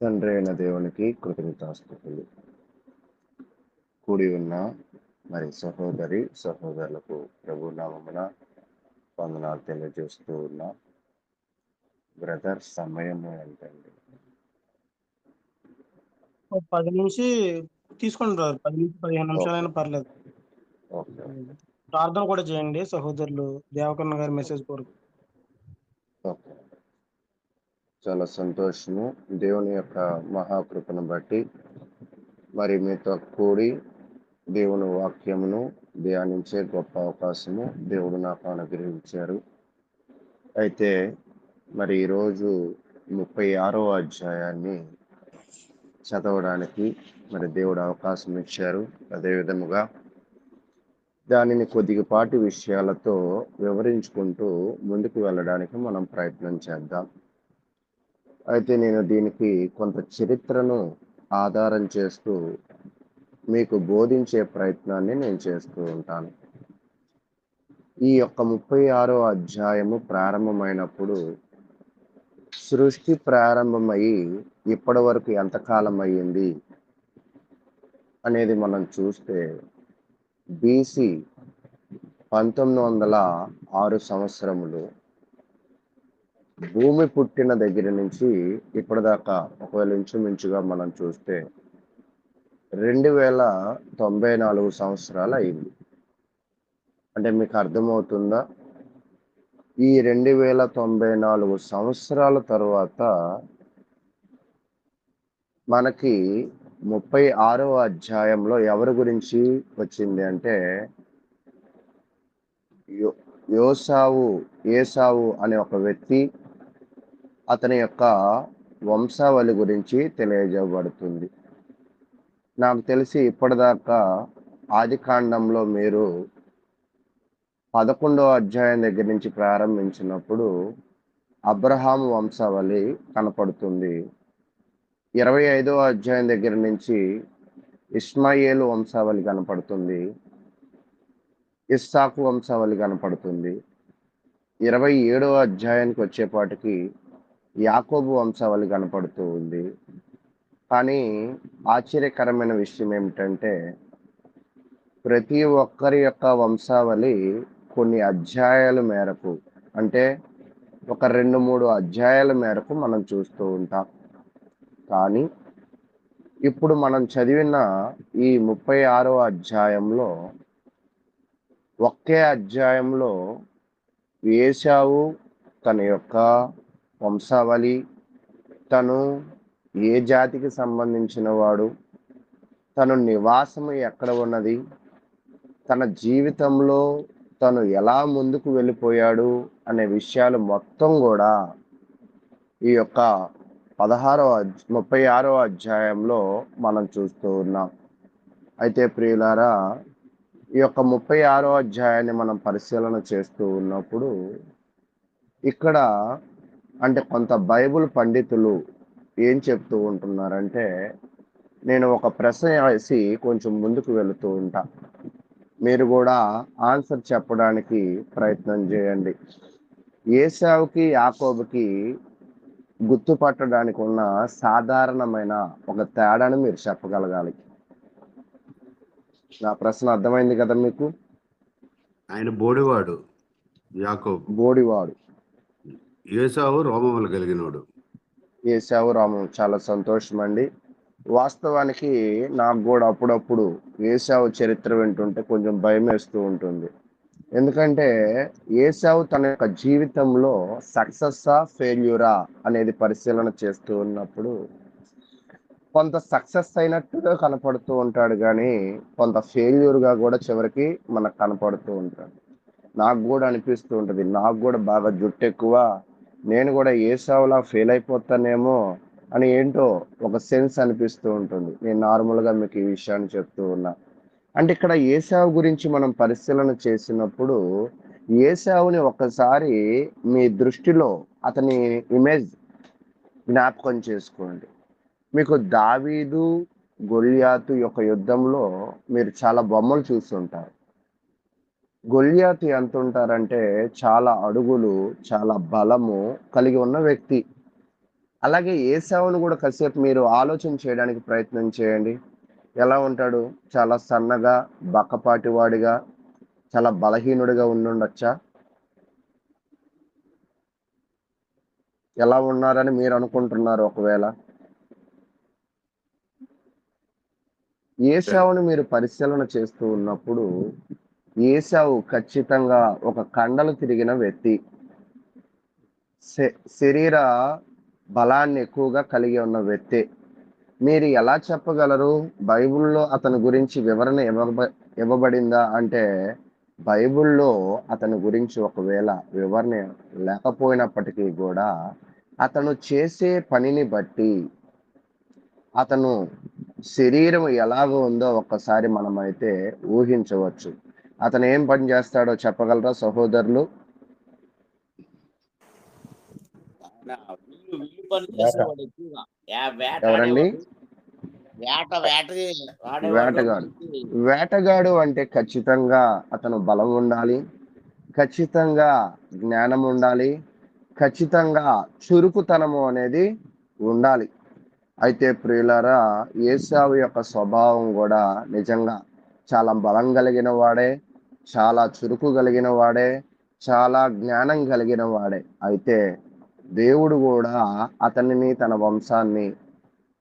తండ్రి అయిన దేవునికి కృతజ్ఞతాస్థుతులు కూడి ఉన్న మరి సహోదరి సహోదరులకు ప్రభు నామమున వందనాలు తెలియజేస్తూ ఉన్నా బ్రదర్ సమయం ఏంటండి? పది నుంచి తీసుకోండి బ్రదర్ పది నుంచి పదిహేను నిమిషాలైనా పర్లేదు. ఓకే. ప్రార్థన కూడా చేయండి సహోదరులు దేవకన్న గారి మెసేజ్ కోరుకు. ఓకే. చాలా సంతోషము. దేవుని యొక్క మహాకృపను బట్టి మరి మీతో కూడి దేవుని వాక్యమును ధ్యానించే గొప్ప అవకాశము దేవుడు నాకు అనుగ్రహించారు అయితే మరి ఈరోజు ముప్పై ఆరో అధ్యాయాన్ని చదవడానికి మరి దేవుడు అవకాశం ఇచ్చారు. అదే విధముగా దానిని కొద్దిపాటి విషయాలతో వివరించుకుంటూ ముందుకు వెళ్ళడానికి మనం ప్రయత్నం చేద్దాం. అయితే నేను దీనికి కొంత చరిత్రను ఆధారం చేస్తూ మీకు బోధించే ప్రయత్నాన్ని నేను చేస్తూ ఉంటాను. ఈ యొక్క ముప్పై ఆరో అధ్యాయము ప్రారంభమైనప్పుడు సృష్టి ప్రారంభమయ్యి ఇప్పటి వరకు ఎంతకాలం అయ్యింది అనేది మనం చూస్తే బీసీ పంతొమ్మిది వందల ఆరు సంవత్సరములు భూమి పుట్టిన దగ్గర నుంచి ఇప్పటిదాకా ఒకవేళ ఇంచుమించుగా మనం చూస్తే రెండు వేల తొంభై నాలుగు సంవత్సరాలు అయింది. అంటే మీకు అర్థమవుతుందా? ఈ రెండు వేల తొంభై నాలుగు సంవత్సరాల తర్వాత మనకి ముప్పై ఆరో అధ్యాయంలో ఎవరి గురించి వచ్చింది అంటే యో యోసావు ఏసావు అనే ఒక వ్యక్తి అతని యొక్క వంశావళి గురించి తెలియజేయబడుతుంది. నాకు తెలిసి ఇప్పటిదాకా ఆది కాండంలో మీరు పదకొండవ అధ్యాయం దగ్గర నుంచి ప్రారంభించినప్పుడు అబ్రహాం వంశావళి కనపడుతుంది. ఇరవై ఐదవ అధ్యాయం దగ్గర నుంచి ఇస్మాయిల్ వంశావళి కనపడుతుంది. ఇస్సాకు వంశావళి కనపడుతుంది. ఇరవై ఏడవ అధ్యాయానికి వచ్చేపాటికి యాకోబు వంశావళి కనపడుతూ ఉంది. కానీ ఆశ్చర్యకరమైన విషయం ఏమిటంటే ప్రతి ఒక్కరి యొక్క వంశావళి కొన్ని అధ్యాయాల మేరకు అంటే ఒక రెండు మూడు అధ్యాయాల మేరకు మనం చూస్తూ ఉంటాం. కానీ ఇప్పుడు మనం చదివిన ఈ ముప్పై ఆరో అధ్యాయంలో ఒకే అధ్యాయంలో వేశావు తన యొక్క వంశావళి. తను ఏ జాతికి సంబంధించిన వాడు? తను నివాసము ఎక్కడ ఉన్నది? తన జీవితంలో తను ఎలా ముందుకు వెళ్ళిపోయాడు? అనే విషయాలు మొత్తం కూడా ఈ యొక్క పదహారో అధ్య ముప్పై ఆరో అధ్యాయంలో మనం చూస్తూ ఉన్నాం. అయితే ప్రియులారా ఈ యొక్క ముప్పై ఆరో అధ్యాయాన్ని మనం పరిశీలన చేస్తూ ఉన్నప్పుడు ఇక్కడ అంటే కొంత బైబుల్ పండితులు ఏం చెప్తూ ఉంటున్నారంటే నేను ఒక ప్రశ్న వేసి కొంచెం ముందుకు వెళుతూ ఉంటా. మీరు కూడా ఆన్సర్ చెప్పడానికి ప్రయత్నం చేయండి. ఏసావుకి యాకోబుకి గుర్తుపట్టడానికి ఉన్న సాధారణమైన ఒక తేడాను మీరు చెప్పగలగాలి. నా ప్రశ్న అర్థమైంది కదా మీకు? ఆయన బోడివాడు యాకోబు. బోడివాడు. ఏసావు రోమములు కలిగినోడు. ఏసావు రామం. చాలా సంతోషం అండి వాస్తవానికి నాకు కూడా అప్పుడప్పుడు ఏసావు చరిత్ర వింటుంటే కొంచెం భయం వేస్తూ ఉంటుంది. ఎందుకంటే ఏసావు తన యొక్క జీవితంలో సక్సెస్సా ఫెయిల్యూరా అనేది పరిశీలన చేస్తూ ఉన్నప్పుడు కొంత సక్సెస్ అయినట్టుగా కనపడుతూ ఉంటాడు కానీ కొంత ఫెయిల్యూర్గా కూడా చివరికి మనకు కనపడుతూ ఉంటాడు. నాకు కూడా అనిపిస్తూ ఉంటుంది. నాకు కూడా బాగా జుట్టు ఎక్కువ నేను కూడా ఏసావులా ఫెయిల్ అయిపోతానేమో అని ఏంటో ఒక సెన్స్ అనిపిస్తూ ఉంటుంది. నేను నార్మల్గా మీకు ఈ విషయాన్ని చెప్తూ ఉన్నా. అంటే ఇక్కడ ఏసావు గురించి మనం పరిశీలన చేసినప్పుడు ఏసావుని ఒకసారి మీ దృష్టిలో అతని ఇమేజ్ జ్ఞాపకం చేసుకోండి. మీకు దావీదు గొల్యాతు యొక్క యుద్ధంలో మీరు చాలా బొమ్మలు చూస్తుంటారు గొల్యాతి ఎంత ఉంటారంటే చాలా అడుగులు చాలా బలము కలిగి ఉన్న వ్యక్తి. అలాగే ఏసావును కూడా కాసేపు మీరు ఆలోచన చేయడానికి ప్రయత్నం చేయండి. ఎలా ఉంటాడు? చాలా సన్నగా బక్కపాటి వాడిగా చాలా బలహీనుడిగా ఉండుండొచ్చా? ఎలా ఉన్నారని మీరు అనుకుంటున్నారు ఒకవేళ? ఏసావుని మీరు పరిశీలన చేస్తూ ఉన్నప్పుడు ఏసావు ఖచ్చితంగా ఒక కండలు తిరిగిన వ్యక్తి. శ- శరీర బలాన్ని ఎక్కువగా కలిగి ఉన్న వ్యక్తి. మీరు ఎలా చెప్పగలరు? బైబిల్లో అతని గురించి వివరణ ఇవ్వబ ఇవ్వబడిందా? అంటే బైబిల్లో అతని గురించి ఒకవేళ వివరణ లేకపోయినప్పటికీ కూడా అతను చేసే పనిని బట్టి అతను శరీరం ఎలాగ ఉందో ఒక్కసారి మనమైతే ఊహించవచ్చు. అతను ఏం పని చేస్తాడో చెప్పగలరా సహోదరులు? ఎవరండి? వేటగాడు. వేటగాడు అంటే ఖచ్చితంగా అతను బలం ఉండాలి ఖచ్చితంగా జ్ఞానం ఉండాలి ఖచ్చితంగా చురుకుతనము అనేది ఉండాలి. అయితే ప్రియులారా ఏసావు యొక్క స్వభావం కూడా నిజంగా చాలా బలం కలిగిన వాడే చాలా చురుకు కలిగిన వాడే చాలా జ్ఞానం కలిగిన వాడే. అయితే దేవుడు కూడా అతనిని తన వంశాన్ని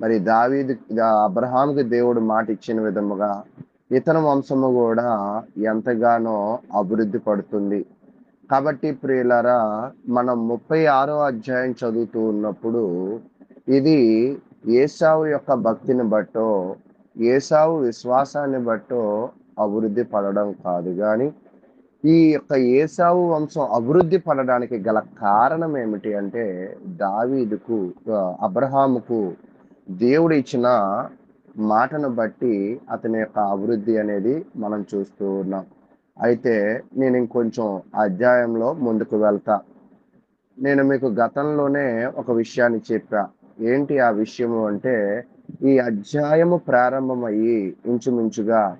మరి దావీదు అబ్రహాంకి దేవుడు మాట ఇచ్చిన విధముగా ఇతని వంశము కూడా ఎంతగానో అభివృద్ధి పడుతుంది. కాబట్టి ప్రియులరా మనం ముప్పై ఆరో అధ్యాయం చదువుతూ ఉన్నప్పుడు ఇది ఏసావు యొక్క భక్తిని బట్టో ఏసావు విశ్వాసాన్ని బట్టో అభివృద్ధి పడడం కాదు. కానీ ఈ యొక్క ఏసావు వంశం అభివృద్ధి పడడానికి గల కారణం ఏమిటి అంటే దావీదుకు అబ్రహాముకు దేవుడు ఇచ్చిన మాటను బట్టి అతని యొక్క అభివృద్ధి అనేది మనం చూస్తూ ఉన్నాం. అయితే నేను ఇంకొంచెం అధ్యాయంలో ముందుకు వెళ్తా. నేను మీకు గతంలోనే ఒక విషయాన్ని చెప్పా. ఏంటి ఆ విషయము అంటే ఈ అధ్యాయము ప్రారంభమయ్యి ఇంచుమించుగా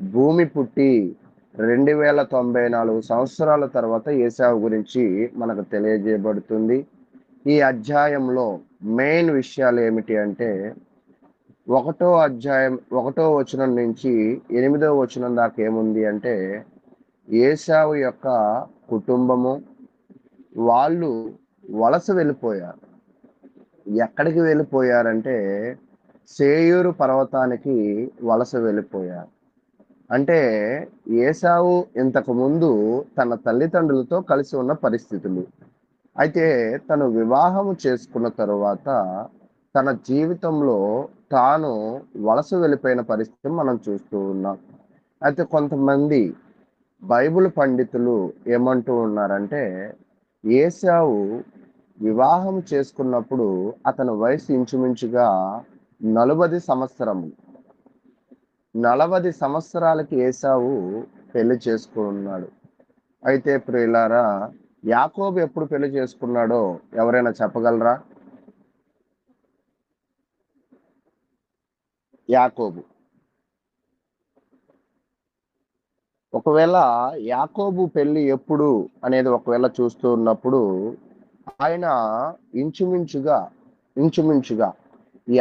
భూమి పుట్టి రెండు వేల తొంభై నాలుగు సంవత్సరాల తర్వాత ఏసావు గురించి మనకు తెలియజేయబడుతుంది. ఈ అధ్యాయంలో మెయిన్ విషయాలు ఏమిటి అంటే ఒకటో అధ్యాయం ఒకటో వచనం నుంచి ఎనిమిదో వచనం దాకా ఏముంది అంటే ఏసావు యొక్క కుటుంబము వాళ్ళు వలస వెళ్ళిపోయారు. ఎక్కడికి వెళ్ళిపోయారంటే సేయూరు పర్వతానికి వలస వెళ్ళిపోయారు. అంటే ఏసావు ఇంతకు ముందు తన తల్లిదండ్రులతో కలిసి ఉన్న పరిస్థితులు. అయితే తను వివాహము చేసుకున్న తరువాత తన జీవితంలో తాను వలస వెళ్ళిపోయిన పరిస్థితి మనం చూస్తూ ఉన్నాం. అయితే కొంతమంది బైబిల్ పండితులు ఏమంటూ ఉన్నారంటే ఏసావు వివాహం చేసుకున్నప్పుడు అతని వయసు ఇంచుమించుగా నలభై సంవత్సరము. నలభై సంవత్సరాలకి ఏసావు పెళ్ళి చేసుకున్నాడు. అయితే ప్రియులారా యాకోబు ఎప్పుడు పెళ్ళి చేసుకున్నాడో ఎవరైనా చెప్పగలరా? యాకోబు. ఒకవేళ యాకోబు పెళ్ళి ఎప్పుడు అనేది ఒకవేళ చూస్తూ ఉన్నప్పుడు ఆయన ఇంచుమించుగా ఇంచుమించుగా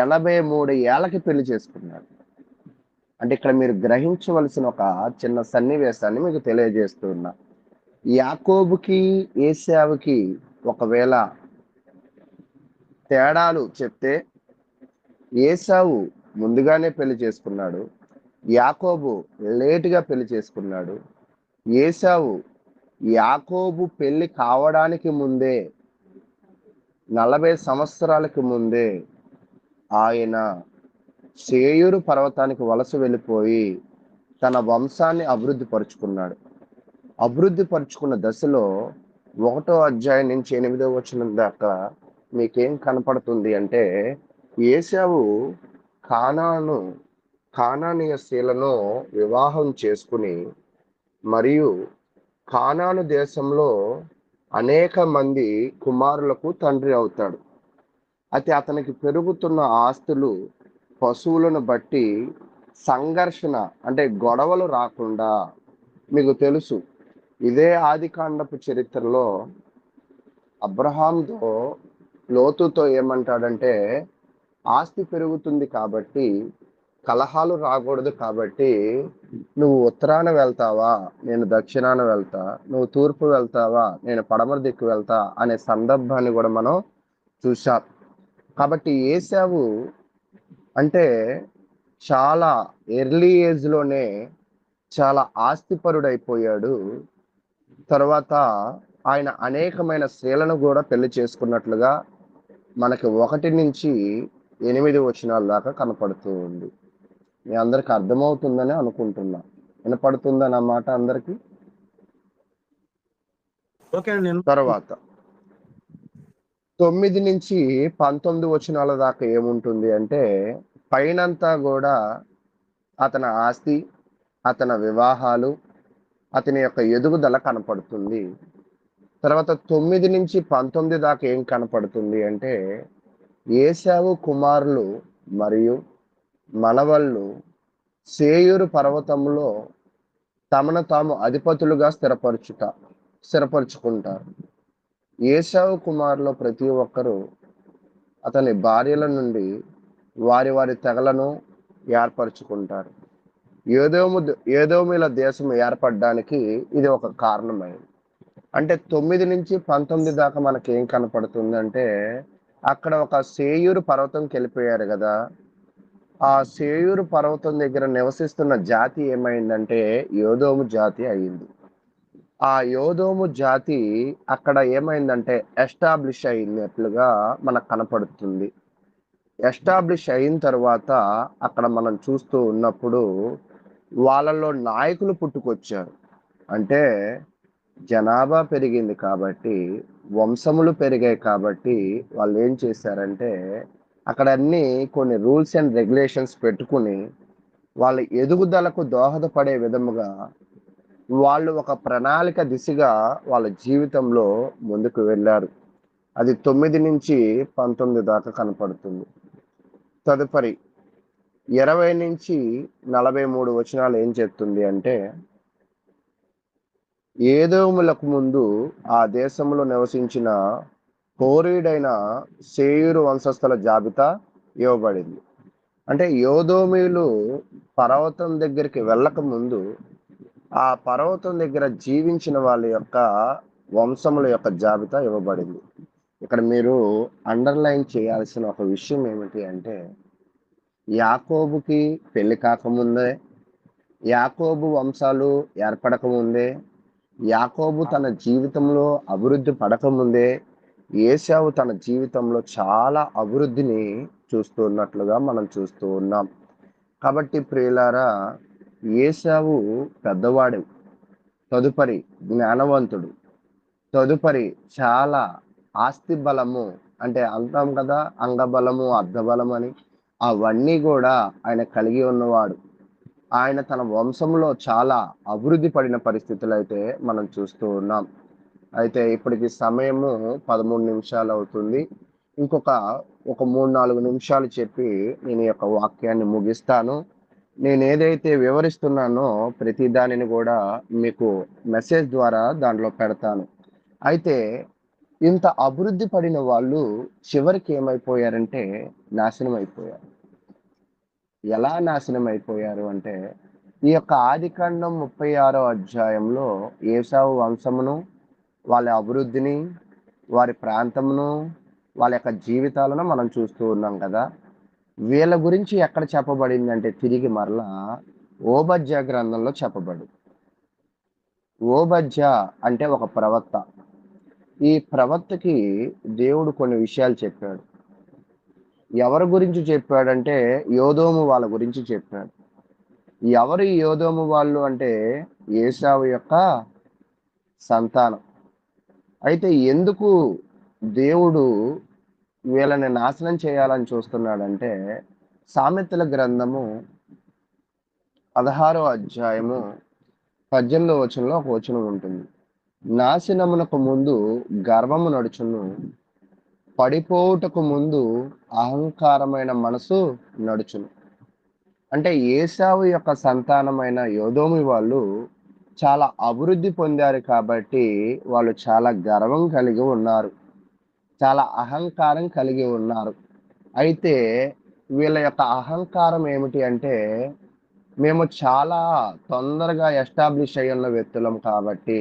ఎనభై మూడు ఏళ్ళకి పెళ్ళి చేసుకున్నాడు. అంటే ఇక్కడ మీరు గ్రహించవలసిన ఒక చిన్న సన్నివేశాన్ని మీకు తెలియజేస్తున్నా. యాకోబుకి ఏసావుకి ఒకవేళ తేడాలు చెప్తే ఏసావు ముందుగానే పెళ్ళి చేసుకున్నాడు. యాకోబు లేటుగా పెళ్ళి చేసుకున్నాడు. ఏసావు యాకోబు పెళ్ళి కావడానికి ముందే నలభై సంవత్సరాలకి ముందే ఆయన సేయూరు పర్వతానికి వలస వెళ్ళిపోయి తన వంశాన్ని అభివృద్ధి పరుచుకున్నాడు. అభివృద్ధి పరుచుకున్న దశలో ఒకటో అధ్యాయం నుంచి ఎనిమిదో వచనం దాకా మీకేం కనపడుతుంది అంటే ఏసావు కానాను కానానీయ స్త్రీలను వివాహం చేసుకుని మరియు కానాను దేశంలో అనేక మంది కుమారులకు తండ్రి అవుతాడు. అయితే అతనికి పెరుగుతున్న ఆస్తులు పశువులను బట్టి సంఘర్షణ అంటే గొడవలు రాకుండా మీకు తెలుసు. ఇదే ఆదికాండపు చరిత్రలో అబ్రహాంతో లోతుతో ఏమంటాడంటే ఆస్తి పెరుగుతుంది కాబట్టి కలహాలు రాకూడదు కాబట్టి నువ్వు ఉత్తరాన వెళ్తావా? నేను దక్షిణాన వెళ్తా. నువ్వు తూర్పు వెళ్తావా? నేను పడమర దిక్కు వెళ్తా అనే సందర్భాన్ని కూడా మనం చూసాం కాబట్టి ఏసావు అంటే చాలా ఎర్లీ ఏజ్లోనే చాలా ఆస్తిపరుడైపోయాడు. తర్వాత ఆయన అనేకమైన స్త్రీలను కూడా పెళ్ళి చేసుకున్నట్లుగా మనకి ఒకటి నుంచి ఎనిమిది వచనాల దాకా కనపడుతూ ఉంది. మీ అందరికి అర్థమవుతుందని అనుకుంటున్నా. వినపడుతుందని అన్నమాట అందరికి? ఓకే అండి నేను తర్వాత తొమ్మిది నుంచి పంతొమ్మిది వచనాల దాకా ఏముంటుంది అంటే పైనంతా కూడా అతని ఆస్తి అతని వివాహాలు అతని యొక్క ఎదుగుదల కనపడుతుంది. తర్వాత తొమ్మిది నుంచి పంతొమ్మిది దాకా ఏం కనపడుతుంది అంటే ఏసావు కుమారులు మరియు మనవళ్ళు సేయూరు పర్వతంలో తమను తాము అధిపతులుగా స్థిరపరచుట స్థిరపరుచుకుంటారు. ఏసావు కుమారులో ప్రతి ఒక్కరూ అతని భార్యల నుండి వారి వారి తెగలను ఏర్పరచుకుంటారు. ఏదోము ఏదోమిల దేశం ఏర్పడడానికి ఇది ఒక కారణమైంది. అంటే తొమ్మిది నుంచి పంతొమ్మిది దాకా మనకి ఏం కనపడుతుందంటే అక్కడ ఒక సేయూరు పర్వతంకి వెళ్ళిపోయారు కదా. ఆ సేయూరు పర్వతం దగ్గర నివసిస్తున్న జాతి ఏమైందంటే యోదోము జాతి అయింది ఆ యోదోము జాతి అక్కడ ఏమైందంటే ఎస్టాబ్లిష్ అయినట్లుగా మనకు కనపడుతుంది. ఎస్టాబ్లిష్ అయిన తర్వాత అక్కడ మనం చూస్తూ ఉన్నప్పుడు వాళ్ళలో నాయకులు పుట్టుకొచ్చారు. అంటే జనాభా పెరిగింది కాబట్టి వంశములు పెరిగాయి కాబట్టి వాళ్ళు ఏం చేశారంటే అక్కడ అన్ని కొన్ని రూల్స్ అండ్ రెగ్యులేషన్స్ పెట్టుకుని వాళ్ళ ఎదుగుదలకు దోహదపడే విధముగా వాళ్ళు ఒక ప్రణాళిక దిశగా వాళ్ళ జీవితంలో ముందుకు వెళ్ళారు. అది తొమ్మిది నుంచి పంతొమ్మిది దాకా కనపడుతుంది. తదుపరి ఇరవై నుంచి నలభై మూడు వచనాలు ఏం చెప్తుంది అంటే ఏదోములకు ముందు ఆ దేశంలో నివసించిన హోరీడైన సేయూరు వంశస్థుల జాబితా ఇవ్వబడింది. అంటే యోదోమీలు పర్వతం దగ్గరికి వెళ్ళక ముందు ఆ పర్వతం దగ్గర జీవించిన వాళ్ళ యొక్క వంశముల యొక్క జాబితా ఇవ్వబడింది. ఇక్కడ మీరు అండర్లైన్ చేయాల్సిన ఒక విషయం ఏమిటి అంటే యాకోబుకి పెళ్ళి కాకముందే యాకోబు వంశాలు ఏర్పడకముందే యాకోబు తన జీవితంలో అభివృద్ధి పడకముందే ఏసావు తన జీవితంలో చాలా అభివృద్ధిని చూస్తున్నట్లుగా మనం చూస్తూ ఉన్నాం. కాబట్టి ప్రియులారా ఏసావు పెద్దవాడు తదుపరి జ్ఞానవంతుడు తదుపరి చాలా ఆస్తి బలము అంటే అంటాం కదా అంగబలము అర్ధబలం అని. అవన్నీ కూడా ఆయన కలిగి ఉన్నవాడు. ఆయన తన వంశంలో చాలా అభివృద్ధి పడిన పరిస్థితులు అయితే మనం చూస్తూ ఉన్నాం. అయితే ఇప్పటికి సమయము పదమూడు నిమిషాలు అవుతుంది. ఇంకొక ఒక మూడు నాలుగు నిమిషాలు చెప్పి నేను ఈ యొక్క వాక్యాన్ని ముగిస్తాను. నేను ఏదైతే వివరిస్తున్నానో ప్రతి దానిని కూడా మీకు మెసేజ్ ద్వారా దాంట్లో పెడతాను. అయితే ఇంత అభివృద్ధి పడిన వాళ్ళు చివరికి ఏమైపోయారంటే నాశనం అయిపోయారు ఎలా నాశనం అయిపోయారు అంటే ఈ యొక్క ఆదికాండం ముప్పై ఆరో అధ్యాయంలో ఏసావు వంశమును వాళ్ళ అభివృద్ధిని వారి ప్రాంతమును వాళ్ళ యొక్క జీవితాలను మనం చూస్తూ ఉన్నాం కదా. వీళ్ళ గురించి ఎక్కడ చెప్పబడిందంటే తిరిగి మరలా ఓబజ్జ గ్రంథంలో చెప్పబడి. ఓబజ్జ అంటే ఒక ప్రవక్త. ఈ ప్రవక్తకి దేవుడు కొన్ని విషయాలు చెప్పాడు. ఎవరి గురించి చెప్పాడంటే యోధోము వాళ్ళ గురించి చెప్పాడు. ఎవరు యోధోము వాళ్ళు అంటే ఏసావు యొక్క సంతానం. అయితే ఎందుకు దేవుడు వీళ్ళని నాశనం చేయాలని చూస్తున్నాడంటే సామెతల గ్రంథము పదహారో అధ్యాయము పద్దెనిమిదో వచనంలో ఒక వచనం ఉంటుంది. నాశనమునకు ముందు గర్వము నడుచును. పడిపోవుటకు ముందు అహంకారమైన మనసు నడుచును. అంటే ఏసావు యొక్క సంతానమైన యోదోమి వాళ్ళు చాలా అభివృద్ధి పొందారు కాబట్టి వాళ్ళు చాలా గర్వం కలిగి ఉన్నారు. చాలా అహంకారం కలిగి ఉన్నారు. అయితే వీళ్ళ యొక్క అహంకారం ఏమిటి అంటే మేము చాలా తొందరగా ఎస్టాబ్లిష్ అయ్యున్న వ్యక్తులం కాబట్టి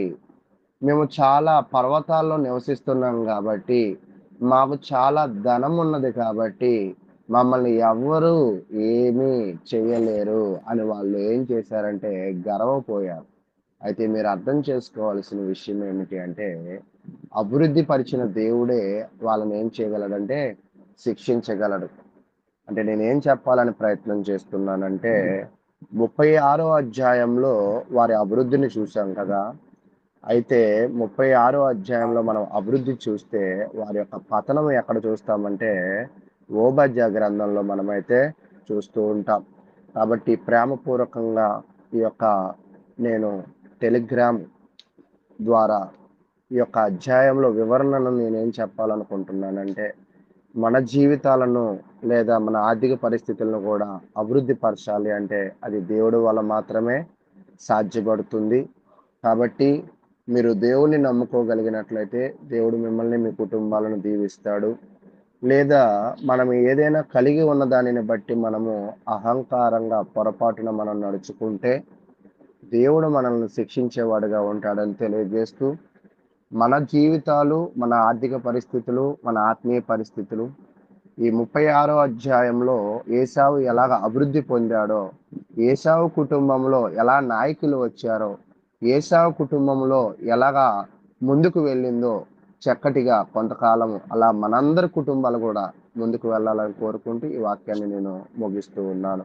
మేము చాలా పర్వతాల్లో నివసిస్తున్నాం కాబట్టి మాకు చాలా ధనం ఉన్నది కాబట్టి మమ్మల్ని ఎవ్వరూ ఏమీ చేయలేరు అని వాళ్ళు ఏం చేశారంటే గర్వపోయారు. అయితే మీరు అర్థం చేసుకోవాల్సిన విషయం ఏమిటి అంటే అభివృద్ధి పరిచిన దేవుడే వాళ్ళని ఏం చేయగలడంటే శిక్షించగలడు. అంటే నేను ఏం చెప్పాలని ప్రయత్నం చేస్తున్నానంటే ముప్పై ఆరో అధ్యాయంలో వారి అభివృద్ధిని చూసాం కదా. అయితే ముప్పై ఆరో అధ్యాయంలో మనం అభివృద్ధి చూస్తే వారి యొక్క పతనం ఎక్కడ చూస్తామంటే ఓబద్య గ్రంథంలో మనమైతే చూస్తూ ఉంటాం. కాబట్టి ప్రేమపూర్వకంగా ఈ యొక్క నేను టెలిగ్రామ్ ద్వారా ఈ యొక్క అధ్యాయంలో వివరణను నేనేం చెప్పాలనుకుంటున్నానంటే మన జీవితాలను లేదా మన ఆర్థిక పరిస్థితులను కూడా అభివృద్ధి పరచాలి అంటే అది దేవుడు వల్ల మాత్రమే సాధ్యపడుతుంది. కాబట్టి మీరు దేవుణ్ణి నమ్ముకోగలిగినట్లయితే దేవుడు మిమ్మల్ని మీ కుటుంబాలను దీవిస్తాడు. లేదా మనం ఏదైనా కలిగి ఉన్న దానిని బట్టి మనము అహంకారంగా పొరపాటున మనం నడుచుకుంటే దేవుడు మనల్ని శిక్షించేవాడుగా ఉంటాడని తెలియజేస్తూ మన జీవితాలు మన ఆర్థిక పరిస్థితులు మన ఆత్మీయ పరిస్థితులు ఈ ముప్పై ఆరో అధ్యాయంలో ఏసావు ఎలాగ అభివృద్ధి పొందాడో ఏసావు కుటుంబంలో ఎలా నాయకులు వచ్చారో ఏసావు కుటుంబంలో ఎలాగా ముందుకు వెళ్ళిందో చక్కటిగా కొంతకాలం అలా మనందరి కుటుంబాలు కూడా ముందుకు వెళ్ళాలని కోరుకుంటూ ఈ వాక్యాన్ని నేను ముగిస్తూ ఉన్నాను.